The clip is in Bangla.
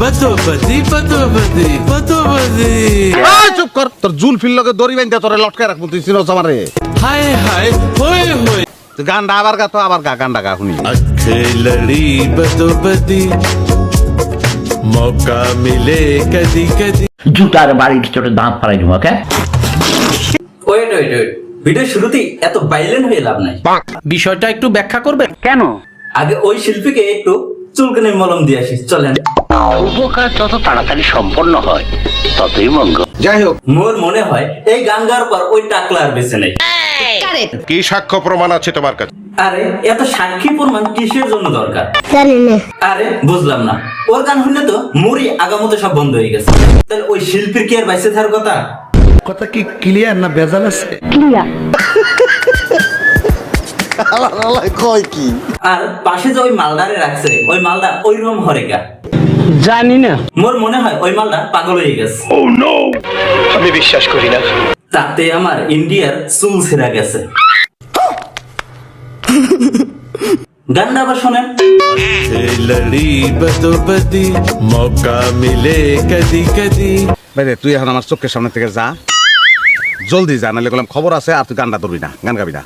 পতোপতি পতোপতি পতোপতি এই চুপ কর তোর জুল ফিল লগে দড়ি বাইন্দা তোরে লটকায় রাখবো তুই চিনোস আমারে হায় হায় হোয় হোয় তুই গানটা আবার গা তো আবার গা গানটা গা শুনি अच्छे लड़ी बदोबदी मौका मिले कदी कदी জুতার বাড়ির ভিতরে দাঁত ফালাই দিব okay wait wait wait video শুরুতেই এত বাইলেন হয়ে লাভ নাই বিষয়টা একটু ব্যাখ্যা করবেন কেন আগে ওই শিল্পীকে একটু চুলকানির মলম দিয়ে আসি চলেন উপকার যত তাড়াতাড়ি সম্পন্ন হয় ততই মঙ্গল। যাই হোক। মোর মনে হয় এই গান গাওয়ার পর ওই টাকলা আর বেঁচে নেই। কি সাক্ষ্য প্রমাণ আছে তোমার কাছে? আরে এত সাক্ষী প্রমাণ কিসের জন্য দরকার? জানি না। আরে বুঝলাম না। ওর গান শুনলে তো মোরই আগামতো সব বন্ধ হয়ে গেছে। তাহলে ওই শিল্পীর কি আর বাইসে থাকার কথা? কথা কি ক্লিয়ার না ভেজাল আছে? কয় কি? আর পাশে যে ওই মালদারে রাখছে ওই মালদা ওই রকম হরেকা জানি না। মোর মনে হয় ওই মালটা পাগল হয়ে গেছে। oh, ও নো আমি বিশ্বাস করি না। তাতে আমার ইন্ডিয়ার চুল ছেঁড়া গেছে। গানটা আবার শোনেন। তুই এখন আমার চোখের সামনে থেকে যা। জলদি যা নাহলে খবর আছে আর তুই গানটা ধরবি না গান গাবি না।